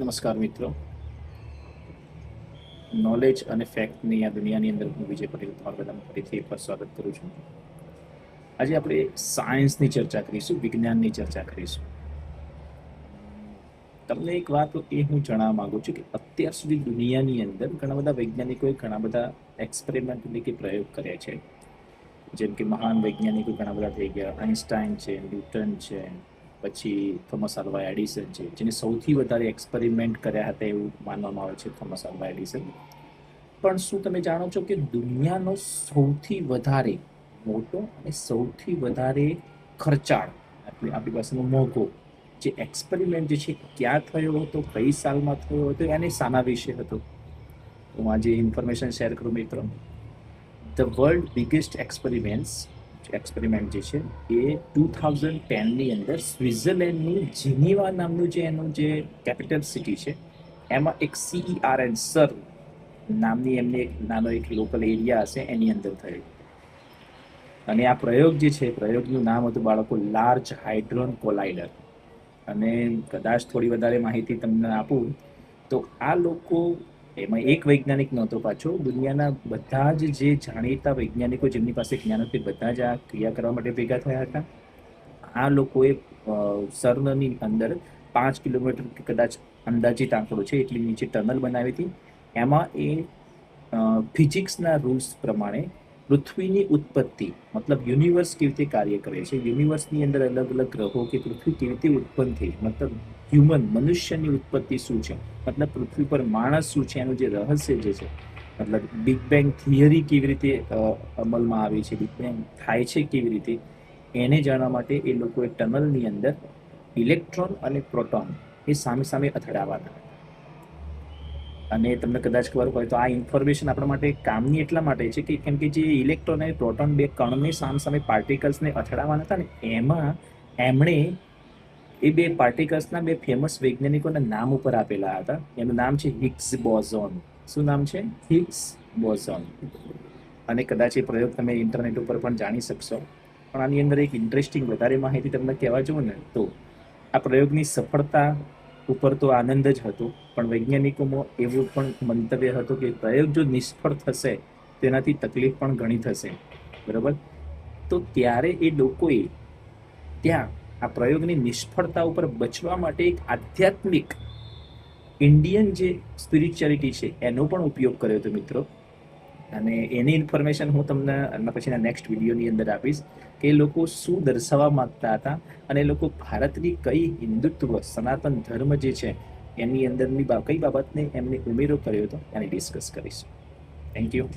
નમસ્કાર મિત્રો. નોલેજ અને ફેક્ટની આ દુનિયાની અંદર હું વિજય પટેલ તમારા બધાનું ફરીથી એકવાર સ્વાગત કરું છું. આજે આપણે સાયન્સની ચર્ચા કરીશું, વિજ્ઞાનની ચર્ચા કરીશું. તમને એક વાત એ હું જણાવવા માંગુ છું કે અત્યાર સુધી દુનિયાની અંદર ઘણા બધા વૈજ્ઞાનિકોએ ઘણા બધા એક્સપેરિમેન્ટ એટલે કે પ્રયોગ કર્યા છે. જેમ કે મહાન વૈજ્ઞાનિકો ઘણા બધા થઈ ગયા. આઇન્સ્ટાઈન છે ન્યૂટન છે પછી થોમસ આલ્વા એડિસન છે, જેને સૌથી વધારે એક્સપેરિમેન્ટ કર્યા હતા એવું માનવામાં આવે છે થોમસ આલ્વા એડિસન પણ શું તમે જાણો છો કે દુનિયાનો સૌથી વધારે મોટો અને સૌથી વધારે ખર્ચાળ એટલે આપણી પાસેનો મોંઘો જે એક્સપેરિમેન્ટ જે છે, ક્યાં થયો હતો, કઈ સાલમાં થયો હતો, અને શાના વિશે હતો? હું આજે ઇન્ફોર્મેશન શેર કરું મિત્રો. The world biggest experiments experiment જે છે, એ ટુ થાઉઝન્ડ ટેનની અંદર સ્વિટ્ઝરલેન્ડની જીનીવા નામનું જે એનું જે કેપિટલ સિટી છે, એમાં એક સીઈઆર એન્ડ સર નામની એમને એક નાનો એક લોકલ એરિયા હશે, એની અંદર થયો. અને આ પ્રયોગ જે છે, પ્રયોગનું નામ હતું બાળકો લાર્જ હાઇડ્રોન કોલાઇડર અને કદાચ થોડી વધારે માહિતી તમને આપું, તો આ લોકો એમાં એક વૈજ્ઞાનિક નહોતો પાછો. દુનિયાના બધા જ જે જાણીતા વૈજ્ઞાનિકો જેમની પાસે જ્ઞાન હતું બધા જ આ ક્રિયા કરવા માટે ભેગા થયા હતા. આ લોકોએ સર્નની અંદર પાંચ કિલોમીટર કદાચ અંદાજિત આંકડો છે, એટલી નીચે ટનલ બનાવી હતી. એમાં એ ફિઝિક્સના રૂલ્સ પ્રમાણે પૃથ્વીની ઉત્પત્તિ, મતલબ યુનિવર્સ કેવી રીતે કાર્ય કરે છે? યુનિવર્સની અંદર અલગ અલગ ગ્રહો કે પૃથ્વી કેવી રીતે ઉત્પન્ન થઈ? મતલબ હ્યુમન મનુષ્યની ઉત્પત્તિ શું છે? મતલબ પૃથ્વી પર માણસ શું છે? એનું જે રહસ્ય જે છે? મતલબ બિગ બેંગ થિયરી કેવી રીતે અમલમાં આવી છે? બિગ બેંગ થાય છે કેવી રીતે? એને જાણવા માટે એ લોકોએ ટનલની અંદર ઇલેક્ટ્રોન અને પ્રોટોન એ સામે સામે અથડાવાના અને તમને કદાચ ખબર હોય તો આ ઇન્ફોર્મેશન આપણા માટે કામની એટલા માટે છે કે કેમ કે જે ઇલેક્ટ્રોન અને પ્રોટોન બે કણને સામ સામે પાર્ટિકલ્સને અથડાવાના હતા ને, એમાં એમણે એ બે પાર્ટિકલ્સના બે ફેમસ વૈજ્ઞાનિકોના નામ ઉપર આપેલા હતા. એનું નામ છે હિગ્સ બોઝોન શું નામ છે? હિગ્સ બોઝોન અને કદાચ એ પ્રયોગ તમે ઇન્ટરનેટ ઉપર પણ જાણી શકશો. પણ આની અંદર એક ઇન્ટરેસ્ટિંગ વધારે માહિતી તમને કહેવા જવું ને, તો આ પ્રયોગની સફળતા ઉપર તો આનંદ જ હતો. પણ વૈજ્ઞાનિકોમાં એવું પણ મંતવ્ય હતું કે પ્રયોગ જો નિષ્ફળ થશે, તેનાથી તકલીફ પણ ઘણી થશે. બરાબર? તો ત્યારે એ લોકોએ ત્યાં આ પ્રયોગની નિષ્ફળતા ઉપર બચવા માટે એક આધ્યાત્મિક, ઇન્ડિયન જે સ્પિરિચ્યુઆલિટી છે, એનો પણ ઉપયોગ કર્યો હતો મિત્રો. અને એની ઇન્ફોર્મેશન હું તમને પછીના નેક્સ્ટ વિડીયોની અંદર આપીશ કે એ લોકો શું દર્શાવવા માગતા હતા અને એ લોકો ભારતની કઈ હિન્દુત્વ, સનાતન ધર્મ જે છે, એની અંદરની કઈ બાબતને એમને ઉમેરો કર્યો હતો, એને ડિસ્કસ કરીશું. Thank you